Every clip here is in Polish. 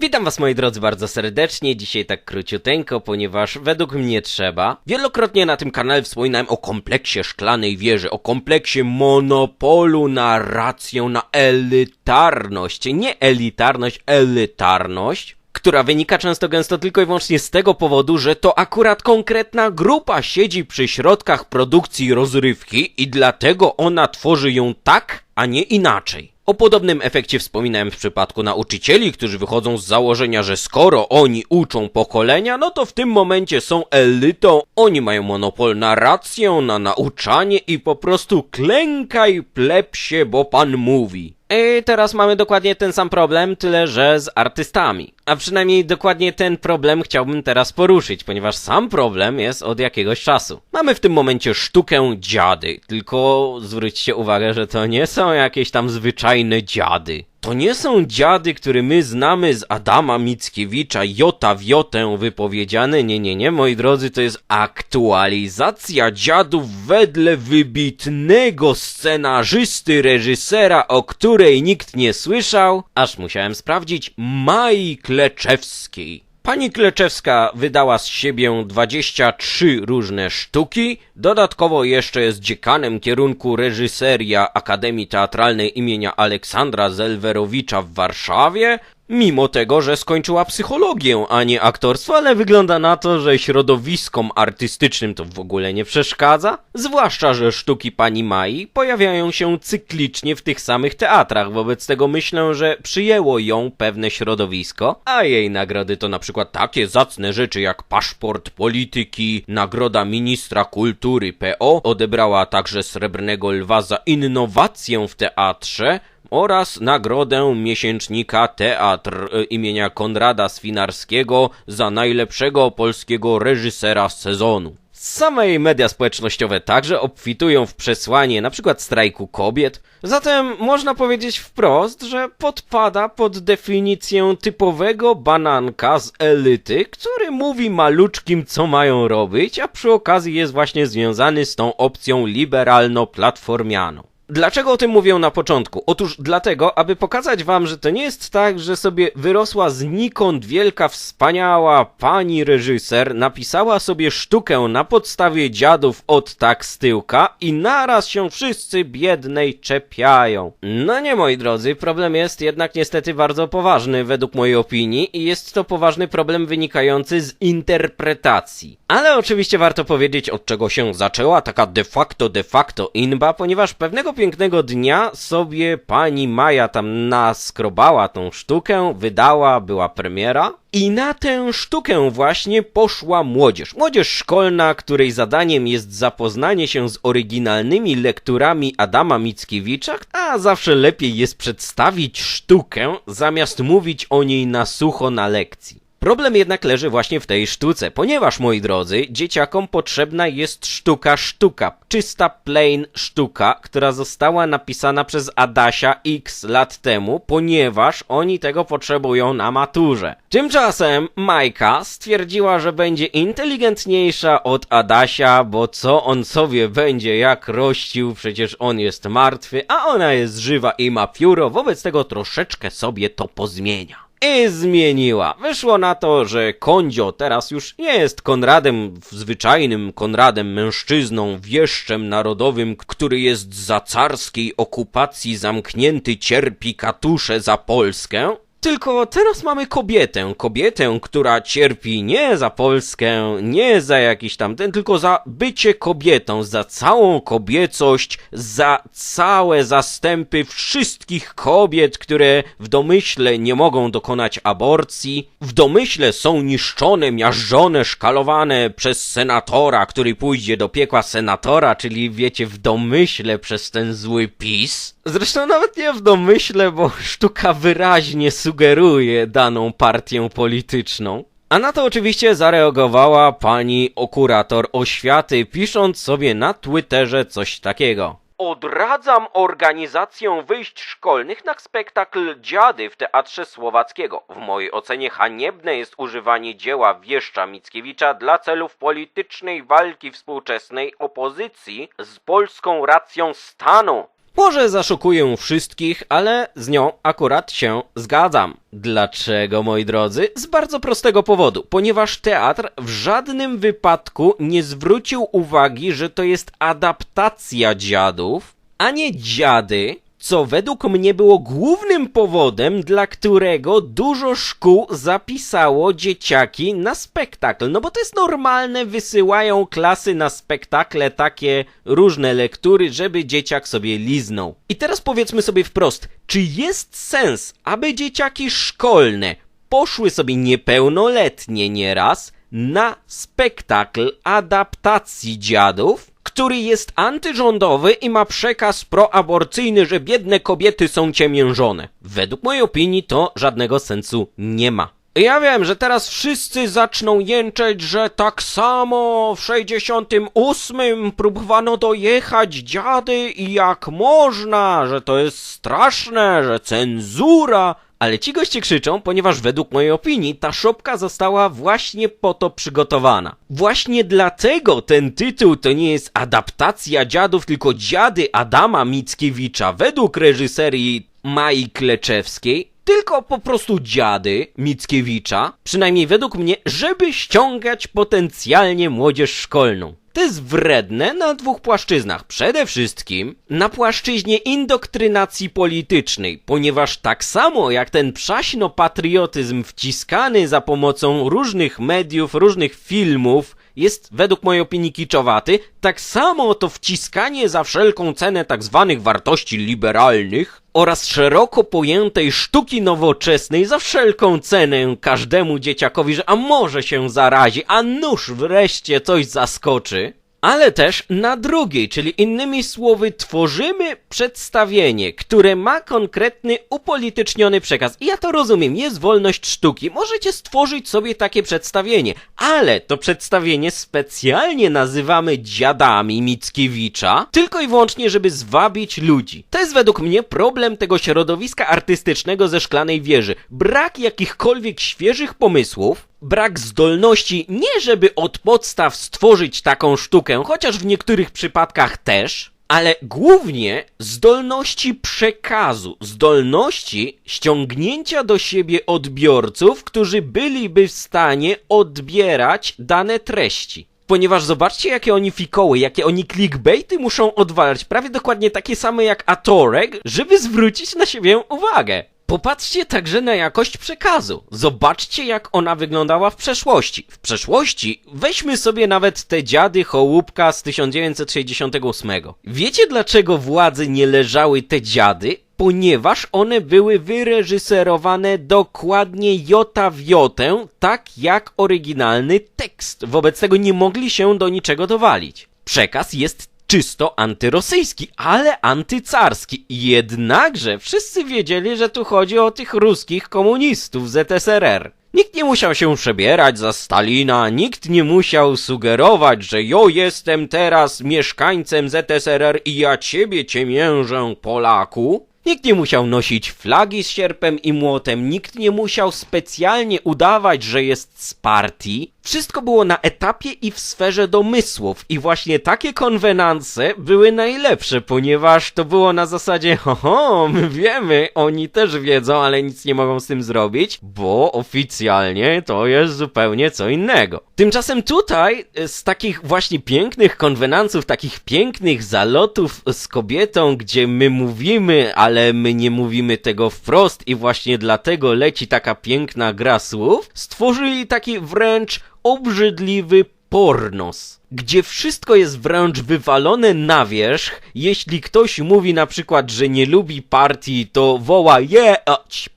Witam was moi drodzy bardzo serdecznie, dzisiaj tak króciuteńko, ponieważ według mnie trzeba. Wielokrotnie na tym kanale wspominałem o kompleksie szklanej wieży, o kompleksie monopolu na rację, na elitarność. Nie elitarność, elitarność. Która wynika często gęsto tylko i wyłącznie z tego powodu, że to akurat konkretna grupa siedzi przy środkach produkcji rozrywki i dlatego ona tworzy ją tak, a nie inaczej. O podobnym efekcie wspominałem w przypadku nauczycieli, którzy wychodzą z założenia, że skoro oni uczą pokolenia, no to w tym momencie są elitą, oni mają monopol na rację, na nauczanie i po prostu klękaj plepsie, bo pan mówi. I teraz mamy dokładnie ten sam problem, tyle że z artystami. A przynajmniej dokładnie ten problem chciałbym teraz poruszyć, ponieważ sam problem jest od jakiegoś czasu. Mamy w tym momencie sztukę dziady, tylko zwróćcie uwagę, że to nie są jakieś tam zwyczajne dziady. To nie są dziady, które my znamy z Adama Mickiewicza, jota w jotę wypowiedziane. Nie, nie, nie, moi drodzy, to jest aktualizacja dziadów wedle wybitnego scenarzysty, reżysera, o której nikt nie słyszał, aż musiałem sprawdzić, Mai Kleczewskiej. Pani Kleczewska wydała z siebie 23 różne sztuki, dodatkowo jeszcze jest dziekanem kierunku reżyseria Akademii Teatralnej imienia Aleksandra Zelwerowicza w Warszawie, mimo tego, że skończyła psychologię, a nie aktorstwo, ale wygląda na to, że środowiskom artystycznym to w ogóle nie przeszkadza, zwłaszcza, że sztuki pani Mai pojawiają się cyklicznie w tych samych teatrach, wobec tego myślę, że przyjęło ją pewne środowisko, a jej nagrody to na przykład takie zacne rzeczy jak paszport polityki, nagroda ministra kultury PO, odebrała także Srebrnego Lwa za innowację w teatrze, oraz nagrodę miesięcznika Teatr e, imienia Konrada Swinarskiego za najlepszego polskiego reżysera sezonu. Same media społecznościowe także obfitują w przesłanie przykład strajku kobiet, zatem można powiedzieć wprost, że podpada pod definicję typowego bananka z elity, który mówi maluczkim co mają robić, a przy okazji jest właśnie związany z tą opcją liberalno-platformianą. Dlaczego o tym mówię na początku? Otóż dlatego, aby pokazać wam, że to nie jest tak, że sobie wyrosła znikąd wielka, wspaniała pani reżyser, napisała sobie sztukę na podstawie dziadów od tak z tyłka i naraz się wszyscy biednej czepiają. No nie, moi drodzy, problem jest jednak niestety bardzo poważny według mojej opinii i jest to poważny problem wynikający z interpretacji. Ale oczywiście warto powiedzieć, od czego się zaczęła taka de facto, de facto inba, ponieważ pewnego pięknego dnia sobie pani Maja tam naskrobała tą sztukę, wydała, była premiera. I na tę sztukę właśnie poszła młodzież. Młodzież szkolna, której zadaniem jest zapoznanie się z oryginalnymi lekturami Adama Mickiewicza, a zawsze lepiej jest przedstawić sztukę, zamiast mówić o niej na sucho na lekcji. Problem jednak leży właśnie w tej sztuce, ponieważ, moi drodzy, dzieciakom potrzebna jest sztuka sztuka, czysta plain sztuka, która została napisana przez Adasia x lat temu, ponieważ oni tego potrzebują na maturze. Tymczasem Majka stwierdziła, że będzie inteligentniejsza od Adasia, bo co on sobie będzie jak rościł, przecież on jest martwy, a ona jest żywa i ma pióro, wobec tego troszeczkę sobie to pozmienia. I zmieniła. Wyszło na to, że Kondzio teraz już nie jest Konradem zwyczajnym, Konradem mężczyzną, wieszczem narodowym, który jest za carskiej okupacji zamknięty, cierpi katusze za Polskę. Tylko teraz mamy kobietę, kobietę, która cierpi nie za Polskę, nie za jakiś tam ten, tylko za bycie kobietą, za całą kobiecość, za całe zastępy wszystkich kobiet, które w domyśle nie mogą dokonać aborcji, w domyśle są niszczone, miażdżone, szkalowane przez senatora, który pójdzie do piekła senatora, czyli wiecie, w domyśle przez ten zły PiS. Zresztą nawet nie w domyśle, bo sztuka wyraźnie sugeruje daną partię polityczną. A na to oczywiście zareagowała pani okurator oświaty, pisząc sobie na Twitterze coś takiego. Odradzam organizację wyjść szkolnych na spektakl Dziady w Teatrze Słowackiego. W mojej ocenie haniebne jest używanie dzieła wieszcza Mickiewicza dla celów politycznej walki współczesnej opozycji z polską racją stanu. Może zaszokuję wszystkich, ale z nią akurat się zgadzam. Dlaczego, moi drodzy? Z bardzo prostego powodu, ponieważ teatr w żadnym wypadku nie zwrócił uwagi, że to jest adaptacja dziadów, a nie dziady, co według mnie było głównym powodem, dla którego dużo szkół zapisało dzieciaki na spektakl. No bo to jest normalne, wysyłają klasy na spektakle takie różne lektury, żeby dzieciak sobie liznął. I teraz powiedzmy sobie wprost, czy jest sens, aby dzieciaki szkolne poszły sobie niepełnoletnie nieraz na spektakl adaptacji dziadów? Który jest antyrządowy i ma przekaz proaborcyjny, że biedne kobiety są ciemiężone. Według mojej opinii to żadnego sensu nie ma. Ja wiem, że teraz wszyscy zaczną jęczeć, że tak samo w 68 próbowano dojechać dziady i jak można, że to jest straszne, że cenzura. Ale ci goście krzyczą, ponieważ według mojej opinii ta szopka została właśnie po to przygotowana. Właśnie dlatego ten tytuł to nie jest adaptacja dziadów, tylko dziady Adama Mickiewicza według reżyserii Mai Kleczewskiej, tylko po prostu dziady Mickiewicza, przynajmniej według mnie, żeby ściągać potencjalnie młodzież szkolną. To jest wredne na dwóch płaszczyznach. Przede wszystkim na płaszczyźnie indoktrynacji politycznej, ponieważ tak samo jak ten przaśno-patriotyzm wciskany za pomocą różnych mediów, różnych filmów, jest według mojej opinii kiczowaty, tak samo to wciskanie za wszelką cenę tak zwanych wartości liberalnych oraz szeroko pojętej sztuki nowoczesnej za wszelką cenę każdemu dzieciakowi, że a może się zarazi, a nuż wreszcie coś zaskoczy, ale też na drugiej, czyli innymi słowy, tworzymy przedstawienie, które ma konkretny, upolityczniony przekaz. I ja to rozumiem, jest wolność sztuki, możecie stworzyć sobie takie przedstawienie, ale to przedstawienie specjalnie nazywamy dziadami Mickiewicza, tylko i wyłącznie, żeby zwabić ludzi. To jest według mnie problem tego środowiska artystycznego ze szklanej wieży. Brak jakichkolwiek świeżych pomysłów, brak zdolności nie żeby od podstaw stworzyć taką sztukę, chociaż w niektórych przypadkach też, ale głównie zdolności przekazu, zdolności ściągnięcia do siebie odbiorców, którzy byliby w stanie odbierać dane treści. Ponieważ zobaczcie, jakie oni fikoły, jakie oni clickbaity muszą odwalać, prawie dokładnie takie same jak Atorek, żeby zwrócić na siebie uwagę. Popatrzcie także na jakość przekazu. Zobaczcie, jak ona wyglądała w przeszłości. W przeszłości weźmy sobie nawet te dziady Hołupka z 1968. Wiecie, dlaczego władzy nie leżały te dziady? Ponieważ one były wyreżyserowane dokładnie jota w jotę, tak jak oryginalny tekst. Wobec tego nie mogli się do niczego dowalić. Przekaz jest czysto antyrosyjski, ale antycarski. Jednakże wszyscy wiedzieli, że tu chodzi o tych ruskich komunistów ZSRR. Nikt nie musiał się przebierać za Stalina, nikt nie musiał sugerować, że jo jestem teraz mieszkańcem ZSRR i ja ciebie ciemiężę, Polaku. Nikt nie musiał nosić flagi z sierpem i młotem, nikt nie musiał specjalnie udawać, że jest z partii. Wszystko było na etapie i w sferze domysłów i właśnie takie konwenanse były najlepsze, ponieważ to było na zasadzie ho, my wiemy, oni też wiedzą, ale nic nie mogą z tym zrobić, bo oficjalnie to jest zupełnie co innego. Tymczasem tutaj e, z takich właśnie pięknych konwenansów, takich pięknych zalotów z kobietą, gdzie my mówimy, ale my nie mówimy tego wprost i właśnie dlatego leci taka piękna gra słów, stworzyli taki wręcz obrzydliwy pornos, gdzie wszystko jest wręcz wywalone na wierzch. Jeśli ktoś mówi na przykład, że nie lubi partii, to woła je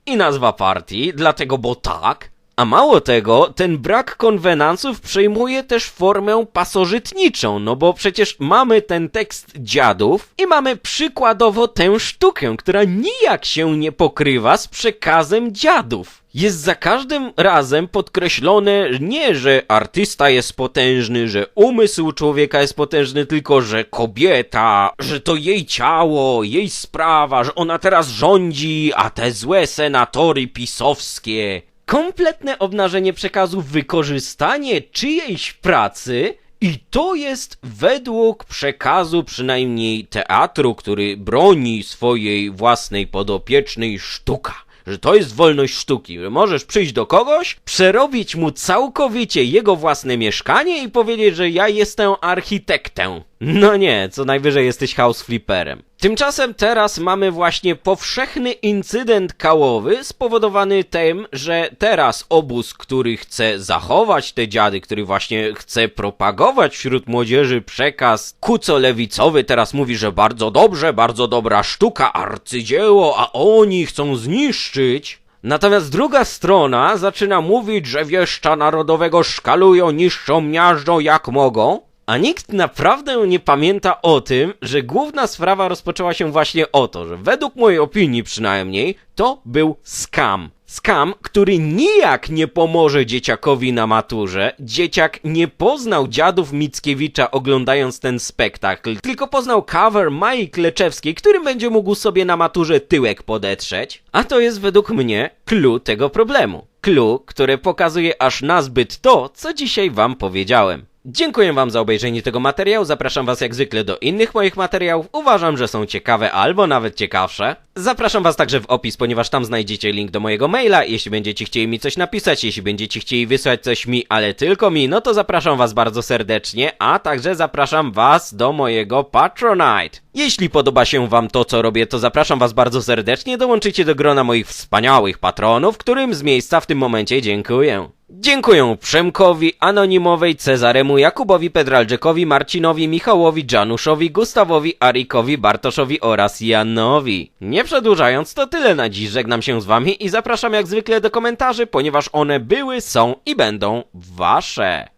i nazwa partii, dlatego bo tak. A mało tego, ten brak konwenansów przejmuje też formę pasożytniczą, no bo przecież mamy ten tekst dziadów i mamy przykładowo tę sztukę, która nijak się nie pokrywa z przekazem dziadów jest za każdym razem podkreślone nie, że artysta jest potężny, że umysł człowieka jest potężny, tylko że kobieta, że to jej ciało, jej sprawa, że ona teraz rządzi, a te złe senatory pisowskie. Kompletne obnażenie przekazu, wykorzystanie czyjejś pracy I to jest według przekazu przynajmniej teatru, który broni swojej własnej podopiecznej sztuka. Że to jest wolność sztuki, że możesz przyjść do kogoś, przerobić mu całkowicie jego własne mieszkanie i powiedzieć, że ja jestem architektem. No nie, co najwyżej jesteś house flipperem. Tymczasem teraz mamy właśnie powszechny incydent kałowy spowodowany tym, że teraz obóz, który chce zachować te dziady, który właśnie chce propagować wśród młodzieży przekaz kuco-lewicowy, teraz mówi, że bardzo dobrze, bardzo dobra sztuka, arcydzieło, a oni chcą zniszczyć. Natomiast druga strona zaczyna mówić, że wieszcza narodowego szkalują, niszczą, miażdżą jak mogą. A nikt naprawdę nie pamięta o tym, że główna sprawa rozpoczęła się właśnie o to, że według mojej opinii przynajmniej, to był skam. Skam, który nijak nie pomoże dzieciakowi na maturze. Dzieciak nie poznał dziadów Mickiewicza oglądając ten spektakl, tylko poznał cover Mai Kleczewskiej, który będzie mógł sobie na maturze tyłek podetrzeć. A to jest według mnie clue tego problemu. Clue, które pokazuje aż nazbyt to, co dzisiaj wam powiedziałem. Dziękuję wam za obejrzenie tego materiału, zapraszam was jak zwykle do innych moich materiałów, uważam, że są ciekawe albo nawet ciekawsze. Zapraszam was także w opis, ponieważ tam znajdziecie link do mojego maila, jeśli będziecie chcieli mi coś napisać, jeśli będziecie chcieli wysłać coś mi, ale tylko mi, no to zapraszam was bardzo serdecznie, a także zapraszam was do mojego Patronite. Jeśli podoba się wam to, co robię, to zapraszam was bardzo serdecznie, dołączycie do grona moich wspaniałych patronów, którym z miejsca w tym momencie dziękuję. Dziękuję Przemkowi, Anonimowej, Cezaremu, Jakubowi Pedralczykowi, Marcinowi, Michałowi, Januszowi, Gustawowi, Arikowi, Bartoszowi oraz Janowi. Nie przedłużając, to tyle na dziś. Żegnam się z wami i zapraszam jak zwykle do komentarzy, ponieważ one były, są i będą wasze.